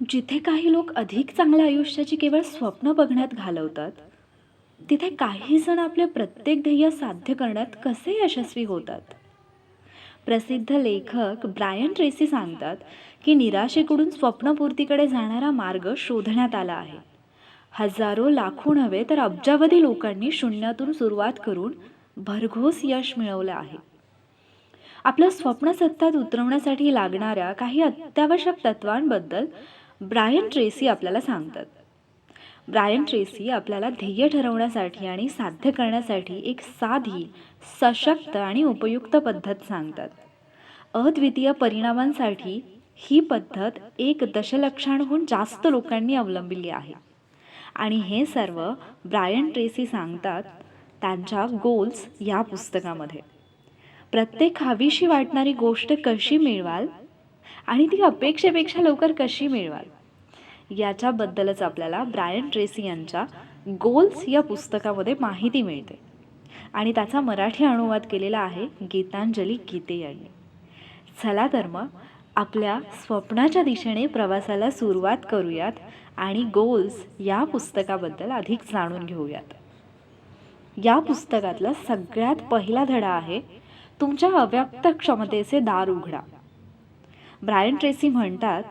जिथे काही लोक अधिक चांगल्या आयुष्याची केवळ स्वप्न बघण्यात घालवतात तिथे काही जण आपले प्रत्येक ध्येय साध्य करण्यात कसे यशस्वी होतात? प्रसिद्ध लेखक ब्रायन ट्रेसी सांगतात की निराशेकडून स्वप्नपूर्तीकडे जाणारा मार्ग शोधण्यात आला आहे. हजारो लाखो नव्हे तर अब्जावधी लोकांनी शून्यातून सुरुवात करून भरघोस यश मिळवलं आहे. आपलं स्वप्न सत्तात उतरवण्यासाठी लागणाऱ्या काही अत्यावश्यक तत्वांबद्दल ब्रायन ट्रेसी आपल्याला सांगतात. ब्रायन ट्रेसी आपल्याला ध्येय ठरवण्यासाठी आणि साध्य करण्यासाठी एक साधी सशक्त आणि उपयुक्त पद्धत सांगतात. अद्वितीय परिणामांसाठी ही पद्धत एक दशलक्षांहून जास्त लोकांनी अवलंबिली आहे. आणि हे सर्व ब्रायन ट्रेसी सांगतात त्यांच्या गोल्स या पुस्तकामध्ये. प्रत्येक हवीशी वाटणारी गोष्ट कशी मिळवाल आणि ती अपेक्षेपेक्षा लवकर कशी मिळवाल? याच्याबद्दलच आपल्याला ब्रायन ट्रेसी यांच्या गोल्स या पुस्तकामध्ये माहिती मिळते. आणि त्याचा मराठी अनुवाद केलेला आहे गीतांजली गीते यांनी. चला तर मग आपल्या स्वप्नाच्या दिशेने प्रवासाला सुरुवात करूयात आणि गोल्स या पुस्तकाबद्दल अधिक जाणून घेऊयात. या पुस्तकातला सगळ्यात पहिला धडा आहे तुमच्या अव्यक्त क्षमतेचे दार उघडा. ब्रायन ट्रेसी म्हणतात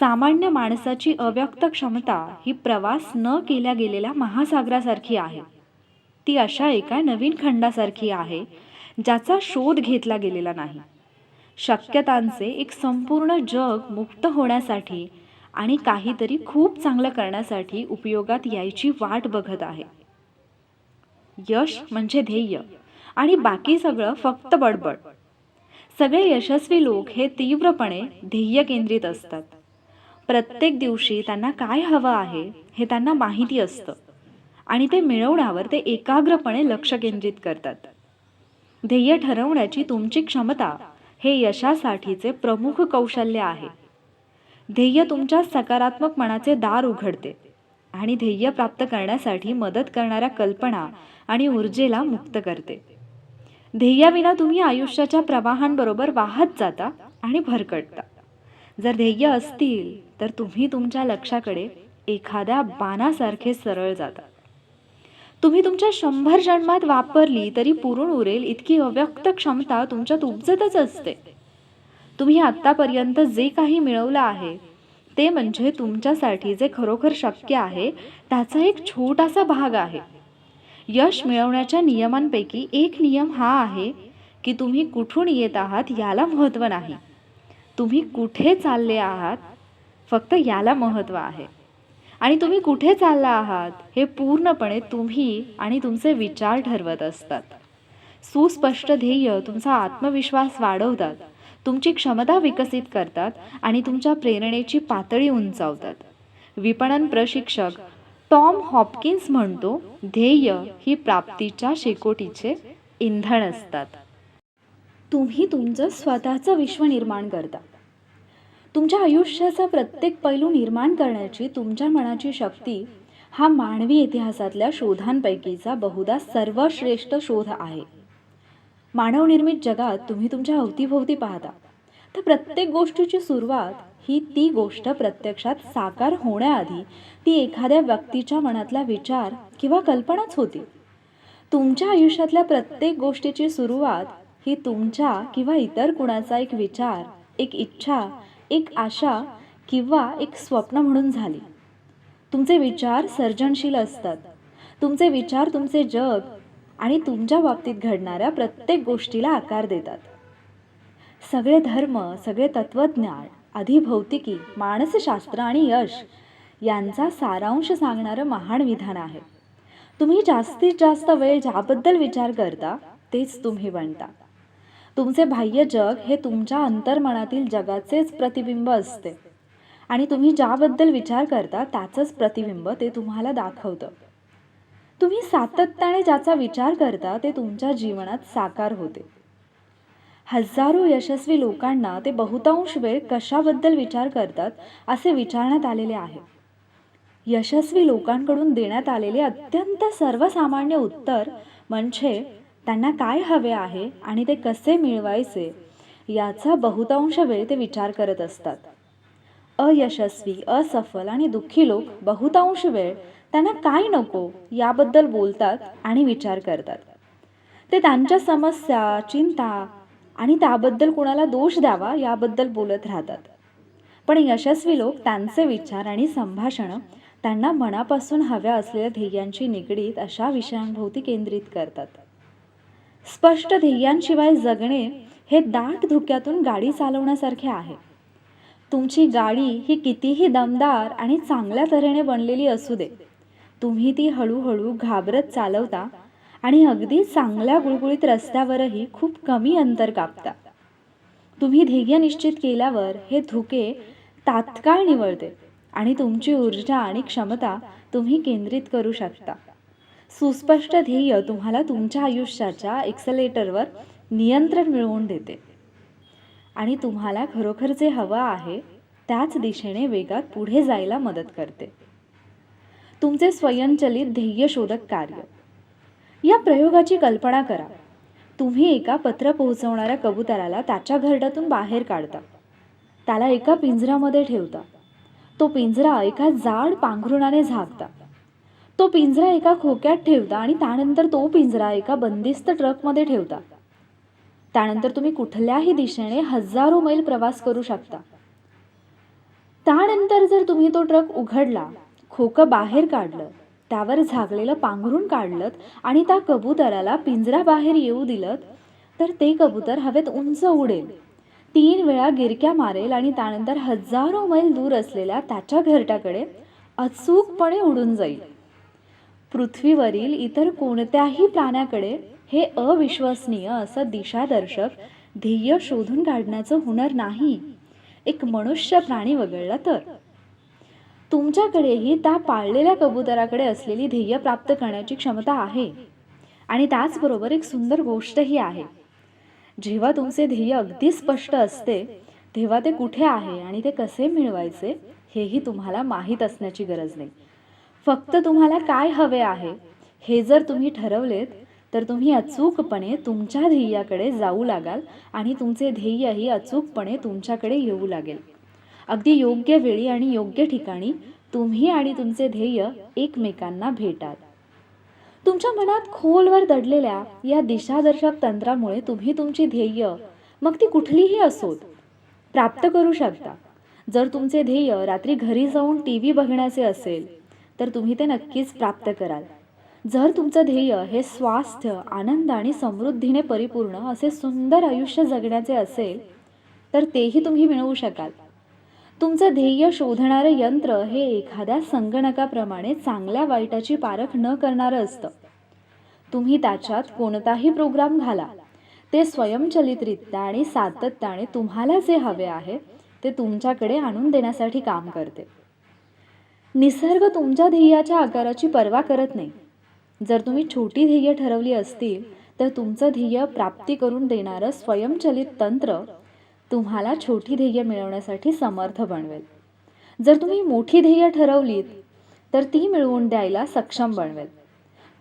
सामान्य माणसाची अव्यक्त क्षमता ही प्रवास न केल्या गेलेल्या महासागरासारखी आहे. ती अशा एका नवीन खंडासारखी आहे ज्याचा शोध घेतला गेलेला नाही. शक्यतांचे एक संपूर्ण जग मुक्त होण्यासाठी आणि काहीतरी खूप चांगलं करण्यासाठी उपयोगात यायची वाट बघत आहे. यश म्हणजे ध्येय आणि बाकी सगळं फक्त बडबड. सगळे यशस्वी लोक हे तीव्रपणे ध्येय केंद्रित असतात. प्रत्येक दिवशी त्यांना काय हवं आहे हे त्यांना माहिती असतं आणि ते मिळवण्यावर ते एकाग्रपणे लक्ष केंद्रित करतात. ध्येय ठरवण्याची तुमची क्षमता हे यशासाठीचे प्रमुख कौशल्य आहे. ध्येय तुमच्या सकारात्मक मनाचे दार उघडते आणि ध्येय प्राप्त करण्यासाठी मदत करणाऱ्या कल्पना आणि ऊर्जेला मुक्त करते. ध्येयाविना तुम्ही आयुष्याच्या प्रवाहांबरोबर वाहत जाता आणि भरकटता. जर ध्येय असतील तर तुम्ही तुमच्या लक्षाकडे एखाद्या बाणासारखे सरळ जाता. तुम्ही तुमच्या शंभर जन्मात वापरली तरी पुरून उरेल इतकी अव्यक्त क्षमता तुमच्यात उपजतच असते. तुम्ही आत्तापर्यंत जे काही मिळवलं आहे ते म्हणजे तुमच्यासाठी जे खरोखर शक्य आहे त्याचा एक छोटासा भाग आहे. यश मिळवण्याच्या नियमांपैकी एक नियम हा आहे की तुम्ही कुठून येत आहात याला महत्त्व नाही. तुम्ही कुठे चालले आहात फक्त याला महत्त्व आहे. आणि तुम्ही कुठे चालला आहात हे पूर्णपणे तुम्ही आणि तुमचे विचार ठरवत असतात. सुस्पष्ट ध्येय तुमचा आत्मविश्वास वाढवतात तुमची क्षमता विकसित करतात आणि तुमच्या प्रेरणेची पातळी उंचावतात. विपणन प्रशिक्षक टॉम हॉपकिन्स म्हणतो ध्येय ही प्राप्तीच्या शेकोटीचे इंधन असतात. तुम्ही तुमचं स्वतःचं विश्व निर्माण करता. तुमच्या आयुष्याचा प्रत्येक पैलू निर्माण करण्याची तुमच्या मनाची शक्ती हा मानवी इतिहासातल्या शोधांपैकीचा बहुधा सर्वश्रेष्ठ शोध आहे. मानवनिर्मित जगात तुम्ही तुमच्या अवतीभोवती पाहता. तर प्रत्येक गोष्टीची सुरुवात ही ती गोष्ट प्रत्यक्षात साकार होण्याआधी ती एखाद्या व्यक्तीच्या मनातला विचार किंवा कल्पनाच होती. तुमच्या आयुष्यातल्या प्रत्येक गोष्टीची सुरुवात ही तुमच्या किंवा इतर कुणाचा एक विचार एक इच्छा एक आशा किंवा एक स्वप्न म्हणून झाली. तुमचे विचार सर्जनशील असतात. तुमचे विचार तुमचे जग आणि तुमच्या बाबतीत घडणाऱ्या प्रत्येक गोष्टीला आकार देतात. सगळे धर्म सगळे तत्त्वज्ञान अधिभौतिकी मानसशास्त्र आणि यश यांचा सारांश सांगणारं महान विधान आहे. तुम्ही जास्तीत जास्त वेळ ज्याबद्दल विचार करता तेच तुम्ही बनता. तुमचे बाह्य जग हे तुमच्या अंतर्मनातील जगाचेच प्रतिबिंब असते. आणि तुम्ही ज्याबद्दल विचार करता त्याचंच प्रतिबिंब ते तुम्हाला दाखवतं. तुम्ही सातत्याने ज्याचा विचार करता ते तुमच्या जीवनात साकार होते. हजारो यशस्वी लोकांना ते बहुतांश वेळ कशाबद्दल विचार करतात असे विचारण्यात आलेले आहे. यशस्वी लोकांकडून देण्यात आलेले अत्यंत सर्वसामान्य उत्तर म्हणजे त्यांना काय हवे आहे आणि ते कसे मिळवायचे याचा बहुतांश वेळ ते विचार करत असतात. अयशस्वी असफल आणि दुःखी लोक बहुतांश वेळ त्यांना काय नको याबद्दल बोलतात आणि विचार करतात. ते त्यांच्या समस्या चिंता आणि त्याबद्दल कुणाला दोष द्यावा याबद्दल बोलत राहतात. पण यशस्वी लोक त्यांचे विचार आणि संभाषणं त्यांना मनापासून हव्या असलेल्या ध्येयांशी निगडीत अशा विषयांभोवती केंद्रित करतात. स्पष्ट ध्येयांशिवाय जगणे हे दाट धुक्यातून गाडी चालवण्यासारखे आहे. तुमची गाडी ही कितीही दमदार आणि चांगल्या तऱ्हेने बनलेली असू दे. तुम्ही ती हळूहळू घाबरत चालवता आणि अगदी चांगल्या गुळगुळीत रस्त्यावरही खूप कमी अंतर कापता. तुम्ही ध्येय निश्चित केल्यावर हे धुके तात्काळ निवळते आणि तुमची ऊर्जा आणि क्षमता तुम्ही केंद्रित करू शकता. सुस्पष्ट ध्येय तुम्हाला तुमच्या आयुष्याच्या एक्सलेटरवर नियंत्रण मिळवून देते. आणि तुम्हाला खरोखर जे हवं आहे त्याच दिशेने वेगात पुढे जायला मदत करते. तुमचे स्वयंचलित ध्येय शोधक कार्य. या प्रयोगाची कल्पना करा. तुम्ही एका पत्र पोहोचवणाऱ्या कबुतराला त्याच्या घरट्यातून बाहेर काढता. त्याला एका पिंजऱ्यामध्ये ठेवता. तो पिंजरा एका जाड पांघरुणाने झाकता. तो पिंजरा एका खोक्यात ठेवता आणि त्यानंतर तो पिंजरा एका बंदिस्त ट्रकमध्ये ठेवता. त्यानंतर तुम्ही कुठल्याही दिशेने हजारो मैल प्रवास करू शकता. त्यानंतर जर तुम्ही तो ट्रक उघडला खोकं बाहेर काढलं त्यावर झाकलेलं पांघरून काढलं आणि त्या कबुतराला पिंजराबाहेर येऊ दिलं तर ते कबूतर हवेत उंच उडेल. तीन वेळा गिरक्या मारेल आणि त्यानंतर हजारो मैल दूर असलेल्या त्याच्या घरट्याकडे अचूकपणे उडून जाईल. पृथ्वीवरील इतर कोणत्याही प्राण्याकडे हे अविश्वसनीय असं दिशादर्शक ध्येय शोधून काढण्याचं हुनर नाही. एक मनुष्य प्राणी वगळला तर. तुमच्याकडेही त्या पाळलेल्या कबुतराकडे असलेली ध्येय प्राप्त करण्याची क्षमता आहे. आणि त्याचबरोबर एक सुंदर गोष्टही आहे. जेव्हा तुमचे ध्येय अगदी स्पष्ट असते तेव्हा ते कुठे आहे आणि ते कसे मिळवायचे हेही तुम्हाला माहीत असण्याची गरज नाही. फक्त तुम्हाला काय हवे आहे हे जर तुम्ही ठरवलेत तर तुम्ही अचूकपणे तुमच्या ध्येयाकडे जाऊ लागाल आणि तुमचे ध्येयही अचूकपणे तुमच्याकडे येऊ लागेल. अगदी योग्य वेळी आणि योग्य ठिकाणी तुम्ही आणि तुमचे ध्येय एकमेकांना भेटाल. तुमच्या मनात खोलवर दडलेल्या या दिशादर्शक तंत्रामुळे तुम्ही तुमची ध्येय मग ती कुठलीही असोत प्राप्त करू शकता. जर तुमचे ध्येय रात्री घरी जाऊन टी व्ही बघण्याचे असेल तर तुम्ही ते नक्कीच प्राप्त कराल. जर तुमचं ध्येय हे स्वास्थ्य आनंद आणि समृद्धीने परिपूर्ण असे सुंदर आयुष्य जगण्याचे असेल तर तेही तुम्ही मिळवू शकाल. तुमचं ध्येय शोधणारं यंत्र हे एखाद्या संगणकाप्रमाणे चांगल्या वाईटाची पारख न करणारं असतं. तुम्ही त्याच्यात कोणताही प्रोग्राम घाला. ते स्वयंचलितरित्या आणि सातत्याने तुम्हाला जे हवे आहे ते तुमच्याकडे आणून देण्यासाठी काम करते. निसर्ग तुमच्या ध्येयाच्या आकाराची पर्वा करत नाही. जर तुम्ही छोटी ध्येय ठरवली असतील तर तुमचं ध्येय प्राप्ती करून देणारं स्वयंचलित तंत्र तुम्हाला छोटी ध्येय मिळवण्यासाठी समर्थ बनवेल. जर तुम्ही मोठी ध्येय ठरवलीत तर ती मिळवून द्यायला सक्षम बनवेल.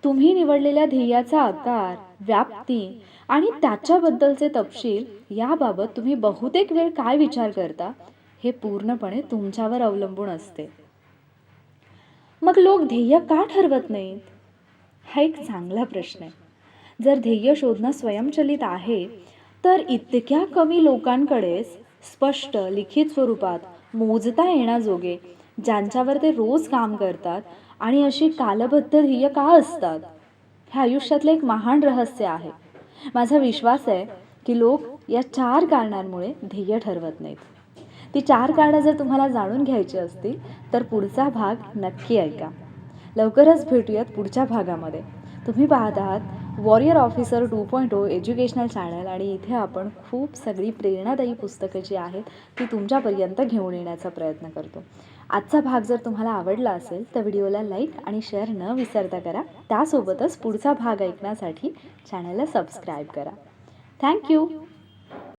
तुम्ही निवडलेल्या ध्येयाचा आकार व्याप्ती आणि त्याच्याबद्दलचे तपशील याबाबत तुम्ही बहुतेक वेळ काय विचार करता हे पूर्णपणे तुमच्यावर अवलंबून असते. मग लोक ध्येय का ठरवत नाहीत? हा एक चांगला प्रश्न आहे. जर ध्येय शोधणं स्वयंचलित आहे तर इतक्या कमी लोकांकडेच स्पष्ट लिखित स्वरूपात मोजता येण्याजोगे ज्यांच्यावर ते रोज काम करतात आणि अशी कालबद्ध ध्येय का असतात? हे आयुष्यातलं एक महान रहस्य आहे. माझा विश्वास आहे की लोक या चार कारणांमुळे ध्येय ठरवत नाहीत. ती चार कारणं जर तुम्हाला जाणून घ्यायची असतील तर पुढचा भाग नक्की ऐका. लवकरच भेटूयात पुढच्या भागामध्ये. तुम्ही पाहत आहात warrior officer two point O educational channel आणि इथे आपण खूप सगळी प्रेरणादायी पुस्तकं जी आहेत ती तुमच्यापर्यंत घेऊन येण्याचा प्रयत्न करतो. आजचा भाग जर तुम्हाला आवडला असेल तर व्हिडिओला लाईक आणि शेअर न विसरता करा. त्यासोबतच पुढचा भाग ऐकण्यासाठी चॅनलला सबस्क्राईब करा. थँक्यू!